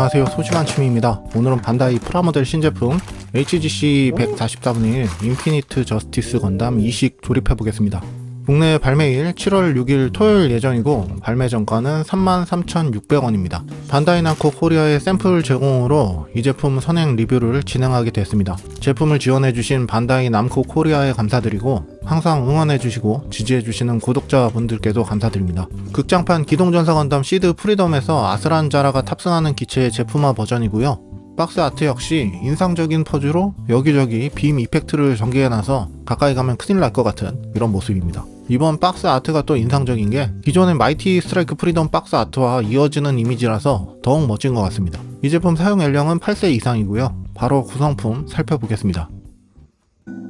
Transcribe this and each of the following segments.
안녕하세요. 소중한 취미입니다. 오늘은 반다이 프라모델 신제품 HGC 144분의 1 인피니트 저스티스 건담 이식 조립해 보겠습니다. 국내 발매일 7월 6일 토요일 예정이고 발매 정가는 33,600원입니다. 반다이 남코 코리아의 샘플 제공으로 이 제품 선행 리뷰를 진행하게 됐습니다. 제품을 지원해주신 반다이 남코 코리아에 감사드리고 항상 응원해주시고 지지해주시는 구독자분들께도 감사드립니다. 극장판 기동전사 건담 시드 프리덤에서 아스란 자라가 탑승하는 기체의 제품화 버전이고요. 박스 아트 역시 인상적인 퍼즈로 여기저기 빔 이펙트를 전개해놔서 가까이 가면 큰일 날 것 같은 이런 모습입니다. 이번 박스 아트가 또 인상적인 게 기존의 마이티 스트라이크 프리덤 박스 아트와 이어지는 이미지라서 더욱 멋진 것 같습니다. 이 제품 사용 연령은 8세 이상이고요. 바로 구성품 살펴보겠습니다.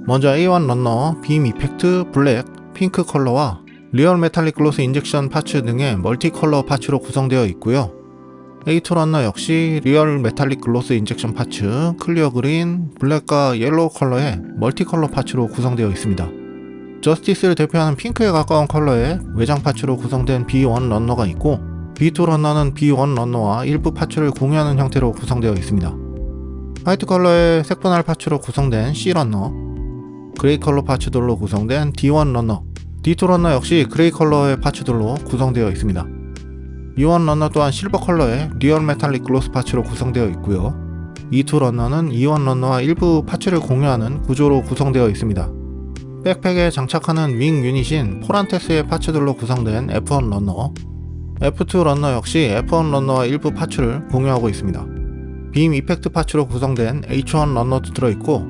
먼저 A1 런너, 빔 이펙트, 블랙, 핑크 컬러와 리얼 메탈릭 글로스 인젝션 파츠 등의 멀티 컬러 파츠로 구성되어 있고요. A2 런너 역시 리얼 메탈릭 글로스 인젝션 파츠, 클리어 그린, 블랙과 옐로우 컬러의 멀티 컬러 파츠로 구성되어 있습니다. 저스티스를 대표하는 핑크에 가까운 컬러의 외장 파츠로 구성된 B1 런너가 있고 B2 런너는 B1 런너와 일부 파츠를 공유하는 형태로 구성되어 있습니다. 화이트 컬러의 색분할 파츠로 구성된 C 런너, 그레이 컬러 파츠들로 구성된 D1 런너, D2 런너 역시 그레이 컬러의 파츠들로 구성되어 있습니다. E1 런너 또한 실버 컬러의 리얼 메탈릭 글로스 파츠로 구성되어 있고요. E2 런너는 E1 런너와 일부 파츠를 공유하는 구조로 구성되어 있습니다. 백팩에 장착하는 윙 유닛인 포란테스의 파츠들로 구성된 F1 런너, F2 런너 역시 F1 런너와 일부 파츠를 공유하고 있습니다. 빔 이펙트 파츠로 구성된 H1 런너도 들어있고,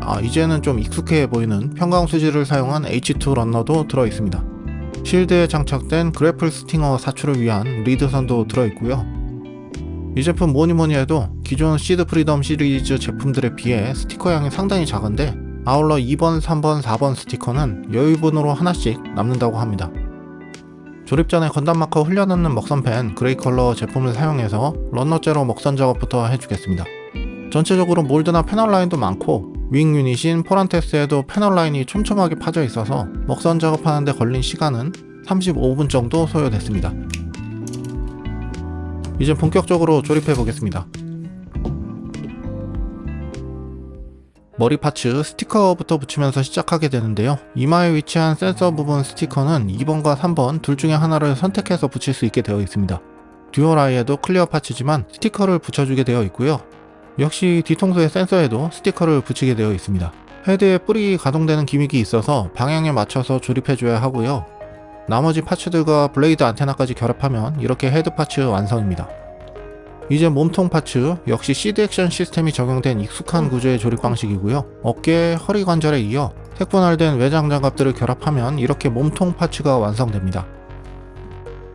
아, 이제는 좀 익숙해 보이는 평강 수지를 사용한 H2 런너도 들어있습니다. 실드에 장착된 그래플 스팅어 사출을 위한 리드선도 들어있고요. 이 제품 뭐니뭐니 해도 기존 시드 프리덤 시리즈 제품들에 비해 스티커 양이 상당히 작은데 아울러 2번, 3번, 4번 스티커는 여유분으로 하나씩 남는다고 합니다. 조립 전에 건담 마커 흘려넣는 먹선펜 그레이 컬러 제품을 사용해서 런너제로 먹선 작업부터 해주겠습니다. 전체적으로 몰드나 패널 라인도 많고 윙 유닛인 포란테스에도 패널 라인이 촘촘하게 파져 있어서 먹선 작업하는데 걸린 시간은 35분 정도 소요됐습니다. 이제 본격적으로 조립해 보겠습니다. 머리 파츠 스티커부터 붙이면서 시작하게 되는데요. 이마에 위치한 센서 부분 스티커는 2번과 3번 둘 중에 하나를 선택해서 붙일 수 있게 되어 있습니다. 듀얼 아이에도 클리어 파츠지만 스티커를 붙여주게 되어 있고요. 역시 뒤통수의 센서에도 스티커를 붙이게 되어 있습니다. 헤드에 뿔이 가동되는 기믹이 있어서 방향에 맞춰서 조립해줘야 하고요. 나머지 파츠들과 블레이드 안테나까지 결합하면 이렇게 헤드 파츠 완성입니다. 이제 몸통 파츠 역시 시드 액션 시스템이 적용된 익숙한 구조의 조립 방식이고요. 어깨, 허리 관절에 이어 색분할된 외장 장갑들을 결합하면 이렇게 몸통 파츠가 완성됩니다.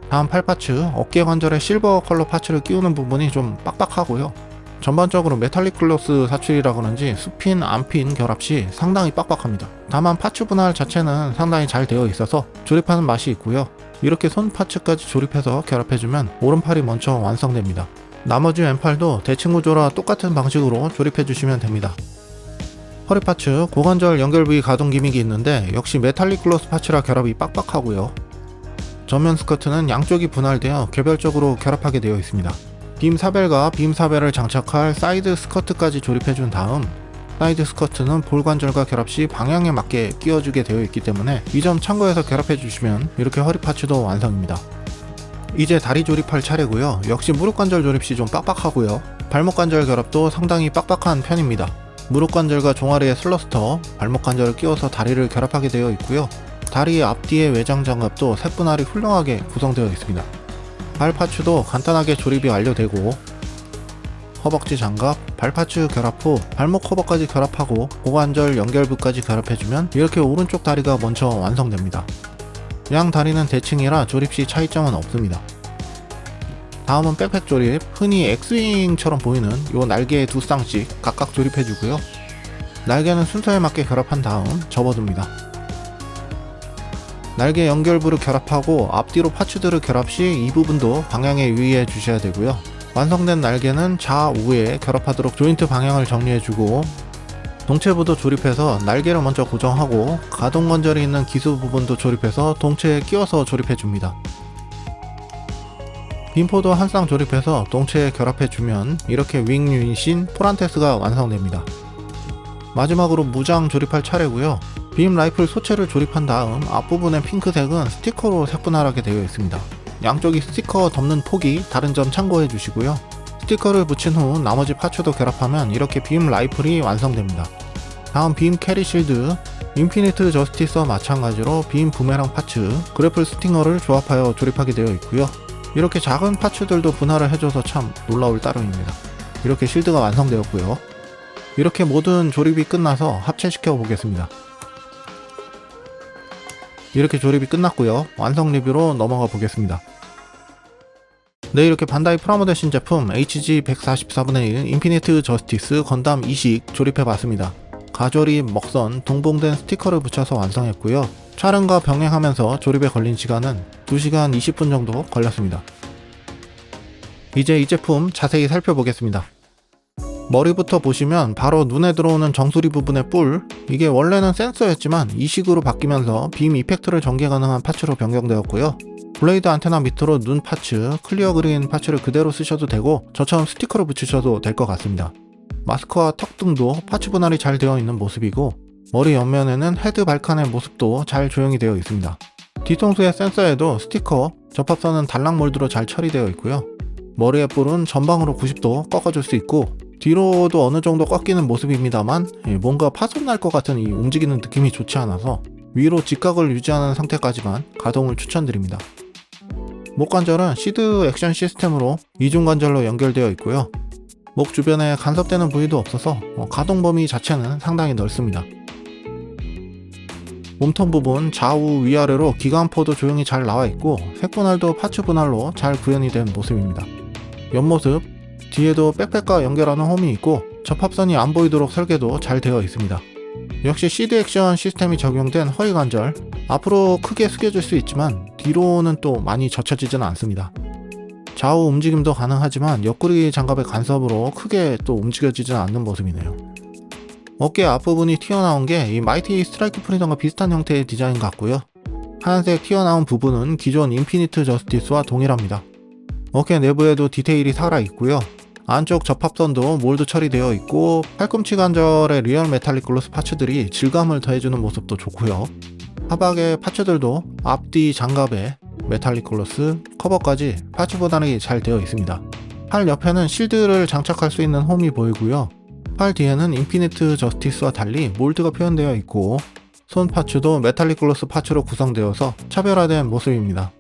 다음 팔 파츠, 어깨 관절에 실버 컬러 파츠를 끼우는 부분이 좀 빡빡하고요. 전반적으로 메탈릭 글로스 사출이라 그런지 수핀, 안핀 결합 시 상당히 빡빡합니다. 다만 파츠 분할 자체는 상당히 잘 되어 있어서 조립하는 맛이 있고요. 이렇게 손 파츠까지 조립해서 결합해주면 오른팔이 먼저 완성됩니다. 나머지 왼팔도 대칭 구조라 똑같은 방식으로 조립해 주시면 됩니다. 허리 파츠, 고관절 연결 부위 가동 기믹이 있는데 역시 메탈릭 글로스 파츠라 결합이 빡빡하고요. 전면 스커트는 양쪽이 분할되어 개별적으로 결합하게 되어 있습니다. 빔 사벨과 빔 사벨을 장착할 사이드 스커트까지 조립해 준 다음 사이드 스커트는 볼 관절과 결합 시 방향에 맞게 끼워주게 되어 있기 때문에 이 점 참고해서 결합해 주시면 이렇게 허리 파츠도 완성입니다. 이제 다리 조립할 차례고요. 역시 무릎 관절 조립 시 좀 빡빡하고요. 발목 관절 결합도 상당히 빡빡한 편입니다. 무릎 관절과 종아리에 슬러스터, 발목 관절을 끼워서 다리를 결합하게 되어 있고요. 다리 앞뒤의 외장 장갑도 색분할이 훌륭하게 구성되어 있습니다. 발 파츠도 간단하게 조립이 완료되고 허벅지 장갑, 발 파츠 결합 후 발목 커버까지 결합하고 고관절 연결부까지 결합해주면 이렇게 오른쪽 다리가 먼저 완성됩니다. 양 다리는 대칭이라 조립 시 차이점은 없습니다. 다음은 백팩 조립, 흔히 엑스윙처럼 보이는 요 날개에 두 쌍씩 각각 조립해주고요. 날개는 순서에 맞게 결합한 다음 접어둡니다. 날개 연결부를 결합하고 앞뒤로 파츠들을 결합 시 이 부분도 방향에 유의해 주셔야 되고요. 완성된 날개는 좌우에 결합하도록 조인트 방향을 정리해주고 동체부도 조립해서 날개를 먼저 고정하고 가동 건절이 있는 기수 부분도 조립해서 동체에 끼워서 조립해줍니다. 빈포도 한 쌍 조립해서 동체에 결합해주면 이렇게 윙 유닛인 포란테스가 완성됩니다. 마지막으로 무장 조립할 차례고요. 빔 라이플 소체를 조립한 다음 앞부분의 핑크색은 스티커로 색분할하게 되어 있습니다. 양쪽이 스티커 덮는 폭이 다른 점 참고해 주시고요. 스티커를 붙인 후 나머지 파츠도 결합하면 이렇게 빔 라이플이 완성됩니다. 다음 빔 캐리 실드, 인피니트 저스티스와 마찬가지로 빔 부메랑 파츠, 그래플 스팅어를 조합하여 조립하게 되어 있고요. 이렇게 작은 파츠들도 분할을 해줘서 참 놀라울 따름입니다. 이렇게 실드가 완성되었고요. 이렇게 모든 조립이 끝나서 합체시켜 보겠습니다. 이렇게 조립이 끝났고요. 완성 리뷰로 넘어가 보겠습니다. 네, 이렇게 반다이 프라모델 신제품 HG144분의 1 인피니트 저스티스 건담 이식 조립해 봤습니다. 가조립, 먹선, 동봉된 스티커를 붙여서 완성했고요. 촬영과 병행하면서 조립에 걸린 시간은 2시간 20분 정도 걸렸습니다. 이제 이 제품 자세히 살펴보겠습니다. 머리부터 보시면 바로 눈에 들어오는 정수리 부분의 뿔. 이게 원래는 센서였지만 이식으로 바뀌면서 빔 이펙트를 전개 가능한 파츠로 변경되었고요. 블레이드 안테나 밑으로 눈 파츠, 클리어 그린 파츠를 그대로 쓰셔도 되고 저처럼 스티커를 붙이셔도 될 것 같습니다. 마스크와 턱 등도 파츠 분할이 잘 되어 있는 모습이고 머리 옆면에는 헤드 발칸의 모습도 잘 조형이 되어 있습니다. 뒤통수의 센서에도 스티커, 접합선은 달랑 몰드로 잘 처리되어 있고요. 머리의 뿔은 전방으로 90도 꺾어줄 수 있고 뒤로도 어느 정도 꺾이는 모습입니다만 예, 뭔가 파손 날 것 같은 이 움직이는 느낌이 좋지 않아서 위로 직각을 유지하는 상태까지만 가동을 추천드립니다. 목 관절은 시드 액션 시스템으로 이중 관절로 연결되어 있고요. 목 주변에 간섭되는 부위도 없어서 어, 가동 범위 자체는 상당히 넓습니다. 몸통 부분 좌우 위아래로 기관포도 조용히 잘 나와 있고 색분할도 파츠 분할로 잘 구현이 된 모습입니다. 옆모습 뒤에도 백팩과 연결하는 홈이 있고 접합선이 안 보이도록 설계도 잘 되어 있습니다. 역시 CD 액션 시스템이 적용된 허리 관절 앞으로 크게 숙여질 수 있지만 뒤로는 또 많이 젖혀지지는 않습니다. 좌우 움직임도 가능하지만 옆구리 장갑의 간섭으로 크게 또 움직여지지는 않는 모습이네요. 어깨 앞부분이 튀어나온 게 이 마이티 스트라이크 프리덤과 비슷한 형태의 디자인 같고요. 하얀색 튀어나온 부분은 기존 인피니트 저스티스와 동일합니다. 어깨 내부에도 디테일이 살아있고요. 안쪽 접합선도 몰드 처리되어 있고 팔꿈치 관절의 리얼 메탈릭 글로스 파츠들이 질감을 더해주는 모습도 좋고요. 하박의 파츠들도 앞뒤 장갑에 메탈릭 글로스 커버까지 파츠 보단이 잘 되어 있습니다. 팔 옆에는 실드를 장착할 수 있는 홈이 보이고요. 팔 뒤에는 인피니트 저스티스와 달리 몰드가 표현되어 있고 손 파츠도 메탈릭 글로스 파츠로 구성되어서 차별화된 모습입니다.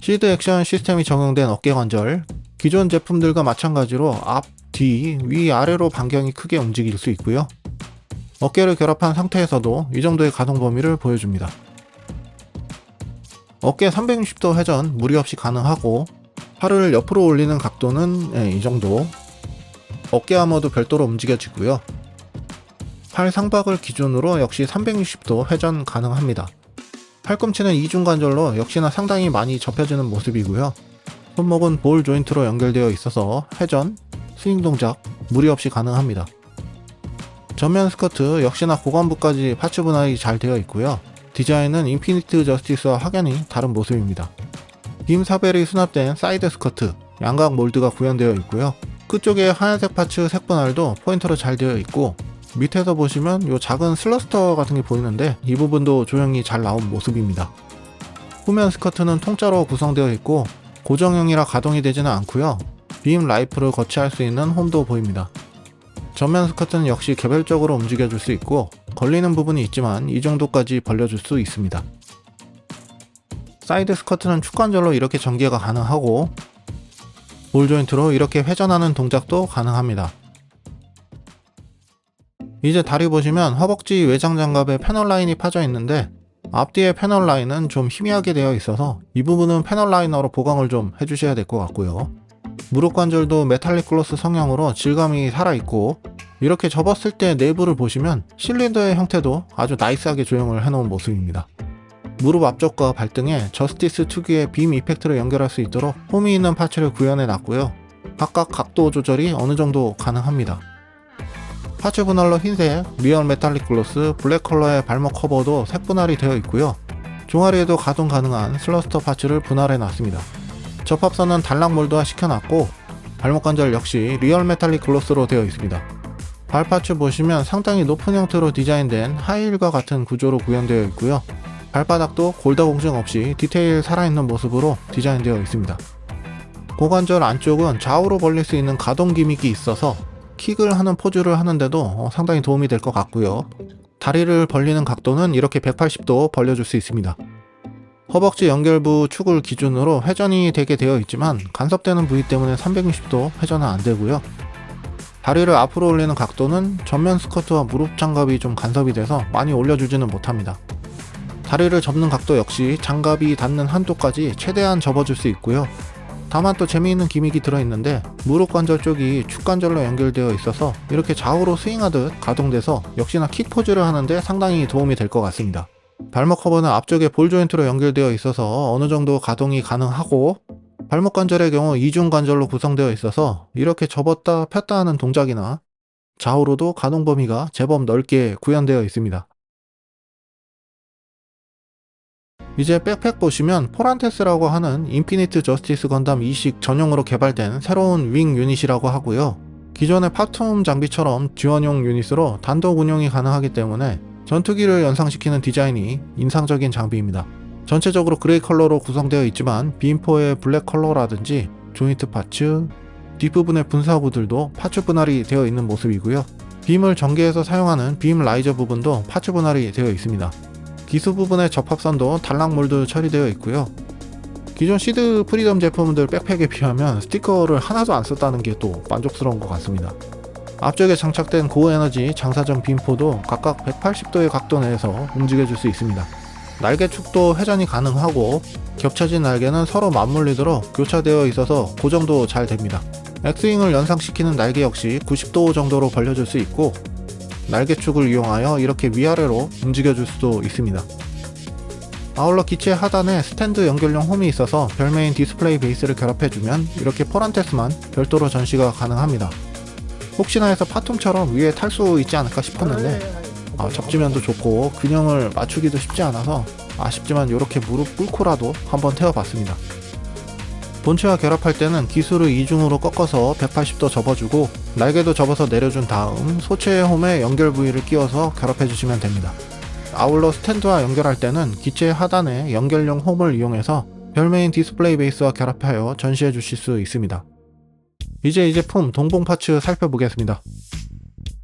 시드 액션 시스템이 적용된 어깨 관절, 기존 제품들과 마찬가지로 앞, 뒤, 위, 아래로 반경이 크게 움직일 수 있고요. 어깨를 결합한 상태에서도 이 정도의 가동 범위를 보여줍니다. 어깨 360도 회전 무리 없이 가능하고 팔을 옆으로 올리는 각도는 네, 이 정도 어깨 아머도 별도로 움직여지고요. 팔 상박을 기준으로 역시 360도 회전 가능합니다. 팔꿈치는 이중 관절로 역시나 상당히 많이 접혀지는 모습이고요. 손목은 볼 조인트로 연결되어 있어서 회전, 스윙 동작 무리 없이 가능합니다. 전면 스커트 역시나 고관부까지 파츠 분할이 잘 되어 있고요. 디자인은 인피니트 저스티스와 확연히 다른 모습입니다. 빔 사벨이 수납된 사이드 스커트, 양각 몰드가 구현되어 있고요. 끝쪽에 하얀색 파츠 색분할도 포인터로 잘 되어 있고 밑에서 보시면 이 작은 슬러스터 같은 게 보이는데 이 부분도 조형이 잘 나온 모습입니다. 후면 스커트는 통짜로 구성되어 있고 고정형이라 가동이 되지는 않고요. 빔 라이프를 거치할 수 있는 홈도 보입니다. 전면 스커트는 역시 개별적으로 움직여줄 수 있고 걸리는 부분이 있지만 이 정도까지 벌려줄 수 있습니다. 사이드 스커트는 축관절로 이렇게 전개가 가능하고 볼 조인트로 이렇게 회전하는 동작도 가능합니다. 이제 다리 보시면 허벅지 외장 장갑에 패널 라인이 파져 있는데 앞뒤의 패널 라인은 좀 희미하게 되어 있어서 이 부분은 패널 라이너로 보강을 좀 해주셔야 될 것 같고요. 무릎 관절도 메탈릭 글로스 성형으로 질감이 살아있고 이렇게 접었을 때 내부를 보시면 실린더의 형태도 아주 나이스하게 조형을 해놓은 모습입니다. 무릎 앞쪽과 발등에 저스티스 특유의 빔 이펙트를 연결할 수 있도록 홈이 있는 파츠를 구현해 놨고요. 각각 각도 조절이 어느 정도 가능합니다. 파츠 분할로 흰색, 리얼 메탈릭 글로스, 블랙 컬러의 발목 커버도 색 분할이 되어 있고요. 종아리에도 가동 가능한 슬러스터 파츠를 분할해 놨습니다. 접합선은 단락 몰드화 시켜놨고 발목 관절 역시 리얼 메탈릭 글로스로 되어 있습니다. 발 파츠 보시면 상당히 높은 형태로 디자인된 하이힐과 같은 구조로 구현되어 있고요. 발바닥도 골더 공증 없이 디테일 살아있는 모습으로 디자인되어 있습니다. 고관절 안쪽은 좌우로 벌릴 수 있는 가동 기믹이 있어서 킥을 하는 포즈를 하는데도 어, 상당히 도움이 될 것 같고요. 다리를 벌리는 각도는 이렇게 180도 벌려줄 수 있습니다. 허벅지 연결부 축을 기준으로 회전이 되게 되어 있지만 간섭되는 부위 때문에 360도 회전은 안 되고요. 다리를 앞으로 올리는 각도는 전면 스커트와 무릎 장갑이 좀 간섭이 돼서 많이 올려주지는 못합니다. 다리를 접는 각도 역시 장갑이 닿는 한도까지 최대한 접어줄 수 있고요. 다만 또 재미있는 기믹이 들어있는데 무릎 관절 쪽이 축 관절로 연결되어 있어서 이렇게 좌우로 스윙하듯 가동돼서 역시나 킥 포즈를 하는데 상당히 도움이 될 것 같습니다. 발목 커버는 앞쪽에 볼 조인트로 연결되어 있어서 어느 정도 가동이 가능하고 발목 관절의 경우 이중 관절로 구성되어 있어서 이렇게 접었다 폈다 하는 동작이나 좌우로도 가동 범위가 제법 넓게 구현되어 있습니다. 이제 백팩 보시면 포란테스라고 하는 인피니트 저스티스 건담 이식 전용으로 개발된 새로운 윙 유닛이라고 하고요. 기존의 파툼 장비처럼 지원용 유닛으로 단독 운용이 가능하기 때문에 전투기를 연상시키는 디자인이 인상적인 장비입니다. 전체적으로 그레이 컬러로 구성되어 있지만 빔포의 블랙 컬러라든지 조인트 파츠, 뒷부분의 분사구들도 파츠 분할이 되어 있는 모습이고요. 빔을 전개해서 사용하는 빔 라이저 부분도 파츠 분할이 되어 있습니다. 기수 부분의 접합선도 단락 몰드 처리되어 있고요. 기존 시드 프리덤 제품들 백팩에 비하면 스티커를 하나도 안 썼다는 게 또 만족스러운 것 같습니다. 앞쪽에 장착된 고에너지 장사정 빔포도 각각 180도의 각도 내에서 움직여줄 수 있습니다. 날개축도 회전이 가능하고 겹쳐진 날개는 서로 맞물리도록 교차되어 있어서 고정도 잘 됩니다. 엑스윙을 연상시키는 날개 역시 90도 정도로 벌려줄 수 있고 날개축을 이용하여 이렇게 위아래로 움직여줄 수도 있습니다. 아울러 기체 하단에 스탠드 연결용 홈이 있어서 별메인 디스플레이 베이스를 결합해주면 이렇게 포란테스만 별도로 전시가 가능합니다. 혹시나 해서 파통처럼 위에 탈 수 있지 않을까 싶었는데 아, 접지면도 좋고 균형을 맞추기도 쉽지 않아서 아쉽지만 이렇게 무릎 꿇고라도 한번 태워봤습니다. 본체와 결합할 때는 기술을 이중으로 꺾어서 180도 접어주고 날개도 접어서 내려준 다음 소체 홈에 연결 부위를 끼워서 결합해주시면 됩니다. 아울러 스탠드와 연결할 때는 기체 하단에 연결용 홈을 이용해서 별메인 디스플레이 베이스와 결합하여 전시해 주실 수 있습니다. 이제 이 제품 동봉 파츠 살펴보겠습니다.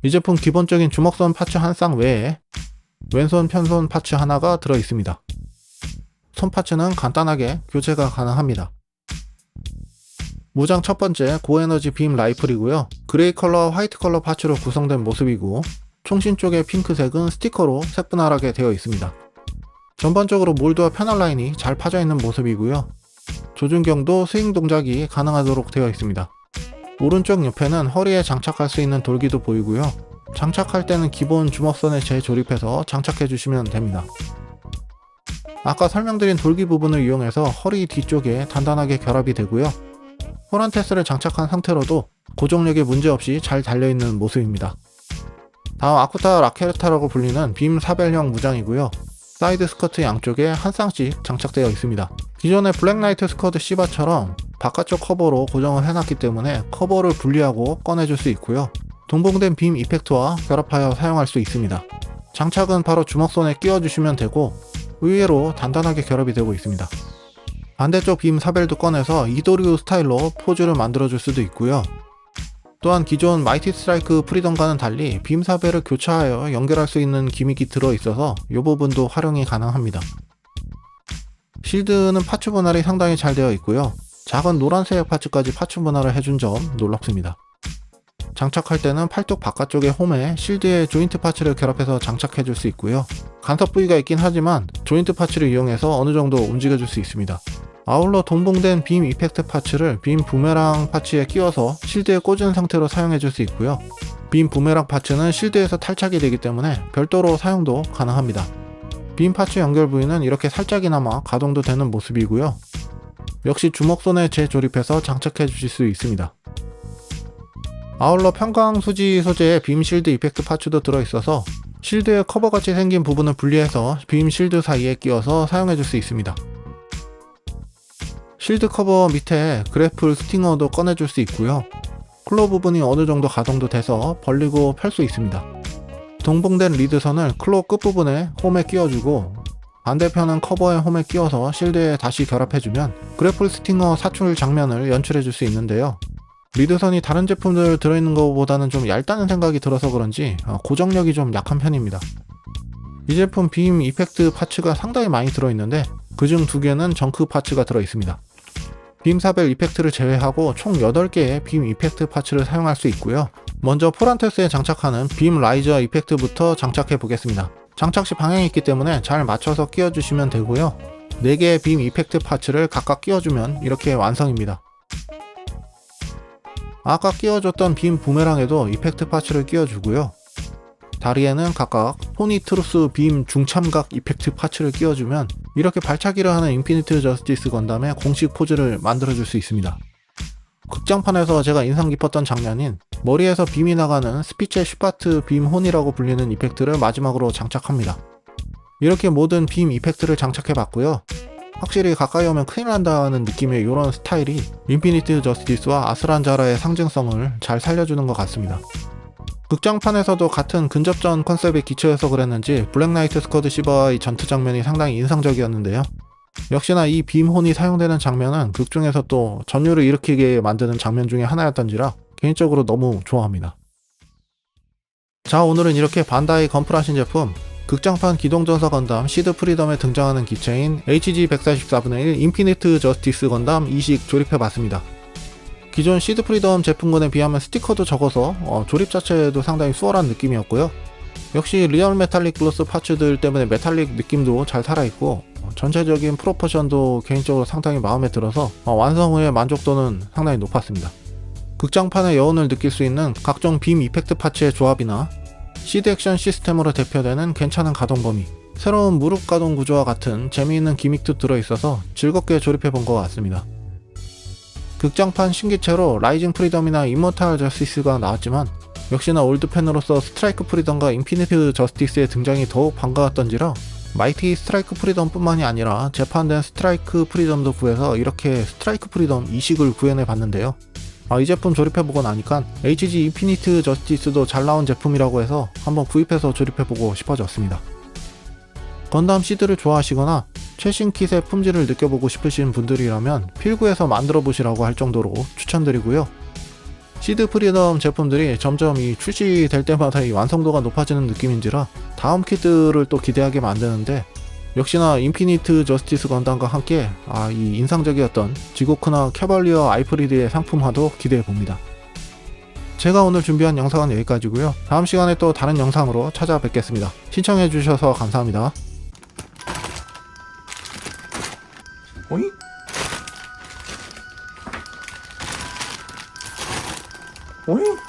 이 제품 기본적인 주먹선 파츠 한 쌍 외에 왼손 편손 파츠 하나가 들어 있습니다. 손 파츠는 간단하게 교체가 가능합니다. 무장 첫 번째 고에너지 빔 라이플이고요. 그레이 컬러와 화이트 컬러 파츠로 구성된 모습이고 총신 쪽의 핑크색은 스티커로 색분할하게 되어 있습니다. 전반적으로 몰드와 패널 라인이 잘 파져 있는 모습이고요. 조준경도 스윙 동작이 가능하도록 되어 있습니다. 오른쪽 옆에는 허리에 장착할 수 있는 돌기도 보이고요. 장착할 때는 기본 주먹선에 재조립해서 장착해 주시면 됩니다. 아까 설명드린 돌기 부분을 이용해서 허리 뒤쪽에 단단하게 결합이 되고요. 호란테스를 장착한 상태로도 고정력에 문제없이 잘 달려있는 모습입니다. 다음 아쿠타 라케르타라고 불리는 빔 사벨형 무장이고요. 사이드 스커트 양쪽에 한 쌍씩 장착되어 있습니다. 기존의 블랙라이트 스커트 시바처럼 바깥쪽 커버로 고정을 해놨기 때문에 커버를 분리하고 꺼내줄 수 있고요. 동봉된 빔 이펙트와 결합하여 사용할 수 있습니다. 장착은 바로 주먹손에 끼워주시면 되고 의외로 단단하게 결합이 되고 있습니다. 반대쪽 빔 사벨도 꺼내서 이도류 스타일로 포즈를 만들어줄 수도 있고요. 또한 기존 마이티 스트라이크 프리덤과는 달리 빔 사벨을 교차하여 연결할 수 있는 기믹이 들어있어서 이 부분도 활용이 가능합니다. 실드는 파츠 분할이 상당히 잘 되어 있고요. 작은 노란색 파츠까지 파츠 분할을 해준 점 놀랍습니다. 장착할 때는 팔뚝 바깥쪽의 홈에 실드에 조인트 파츠를 결합해서 장착해 줄 수 있고요. 간섭 부위가 있긴 하지만 조인트 파츠를 이용해서 어느 정도 움직여 줄 수 있습니다. 아울러 동봉된 빔 이펙트 파츠를 빔 부메랑 파츠에 끼워서 실드에 꽂은 상태로 사용해 줄 수 있고요. 빔 부메랑 파츠는 실드에서 탈착이 되기 때문에 별도로 사용도 가능합니다. 빔 파츠 연결 부위는 이렇게 살짝이나마 가동도 되는 모습이고요. 역시 주먹손에 재조립해서 장착해 주실 수 있습니다. 아울러 평광 수지 소재의 빔 실드 이펙트 파츠도 들어있어서 실드의 커버같이 생긴 부분을 분리해서 빔 실드 사이에 끼워서 사용해 줄 수 있습니다. 실드 커버 밑에 그래플 스팅어도 꺼내줄 수 있고요. 클로 부분이 어느 정도 가동도 돼서 벌리고 펼 수 있습니다. 동봉된 리드선을 클로 끝부분에 홈에 끼워주고 반대편은 커버에 홈에 끼워서 실드에 다시 결합해주면 그래플 스팅어 사출 장면을 연출해줄 수 있는데요. 리드선이 다른 제품들 들어있는 것보다는 좀 얇다는 생각이 들어서 그런지 어, 고정력이 좀 약한 편입니다. 이 제품 빔 이펙트 파츠가 상당히 많이 들어있는데 그중 두 개는 정크 파츠가 들어있습니다. 빔 사벨 이펙트를 제외하고 총 8개의 빔 이펙트 파츠를 사용할 수 있고요. 먼저 포란테스에 장착하는 빔 라이저 이펙트부터 장착해 보겠습니다. 장착 시 방향이 있기 때문에 잘 맞춰서 끼워주시면 되고요. 4개의 빔 이펙트 파츠를 각각 끼워주면 이렇게 완성입니다. 아까 끼워줬던 빔 부메랑에도 이펙트 파츠를 끼워주고요. 다리에는 각각 포니 트루스 빔 중참각 이펙트 파츠를 끼워주면 이렇게 발차기를 하는 인피니트 저스티스 건담의 공식 포즈를 만들어줄 수 있습니다. 극장판에서 제가 인상 깊었던 장면인 머리에서 빔이 나가는 스피체 슈파트 빔 혼이라고 불리는 이펙트를 마지막으로 장착합니다. 이렇게 모든 빔 이펙트를 장착해 봤고요. 확실히 가까이 오면 큰일 난다는 느낌의 이런 스타일이 인피니트 저스티스와 아스란자라의 상징성을 잘 살려주는 것 같습니다. 극장판에서도 같은 근접전 컨셉에 기초해서 그랬는지 블랙나이트 스쿼드 시바의 전투 장면이 상당히 인상적이었는데요. 역시나 이 빔혼이 사용되는 장면은 극 중에서 또 전율을 일으키게 만드는 장면 중에 하나였던지라 개인적으로 너무 좋아합니다. 자 오늘은 이렇게 반다이 건프라 신 제품 극장판 기동전사 건담 시드 프리덤에 등장하는 기체인 HG144분의 1 인피니트 저스티스 건담 이식 조립해봤습니다. 기존 시드 프리덤 제품군에 비하면 스티커도 적어서 어, 조립 자체도 상당히 수월한 느낌이었고요. 역시 리얼 메탈릭 글로스 파츠들 때문에 메탈릭 느낌도 잘 살아있고 어, 전체적인 프로포션도 개인적으로 상당히 마음에 들어서 어, 완성 후의 만족도는 상당히 높았습니다. 극장판의 여운을 느낄 수 있는 각종 빔 이펙트 파츠의 조합이나 시드 액션 시스템으로 대표되는 괜찮은 가동 범위, 새로운 무릎 가동 구조와 같은 재미있는 기믹도 들어있어서 즐겁게 조립해 본 것 같습니다. 극장판 신기체로 라이징 프리덤이나 이모탈 저스티스가 나왔지만 역시나 올드 팬으로서 스트라이크 프리덤과 인피니트 저스티스의 등장이 더욱 반가웠던지라 마이티 스트라이크 프리덤뿐만이 아니라 재판된 스트라이크 프리덤도 구해서 이렇게 스트라이크 프리덤 이식을 구현해 봤는데요. 아, 이 제품 조립해보고 나니까 HG 인피니트 저스티스도 잘 나온 제품이라고 해서 한번 구입해서 조립해보고 싶어졌습니다. 건담 시드를 좋아하시거나 최신 킷의 품질을 느껴보고 싶으신 분들이라면 필구에서 만들어 보시라고 할 정도로 추천드리고요. 시드 프리덤 제품들이 점점 이 출시될 때마다 이 완성도가 높아지는 느낌인지라 다음 킷들을 또 기대하게 만드는데 역시나 인피니트 저스티스 건담과 함께 아, 이 인상적이었던 지고크나 캐벌리어 아이프리드의 상품화도 기대해 봅니다. 제가 오늘 준비한 영상은 여기까지고요. 다음 시간에 또 다른 영상으로 찾아뵙겠습니다. 시청해 주셔서 감사합니다. 어이? 어이?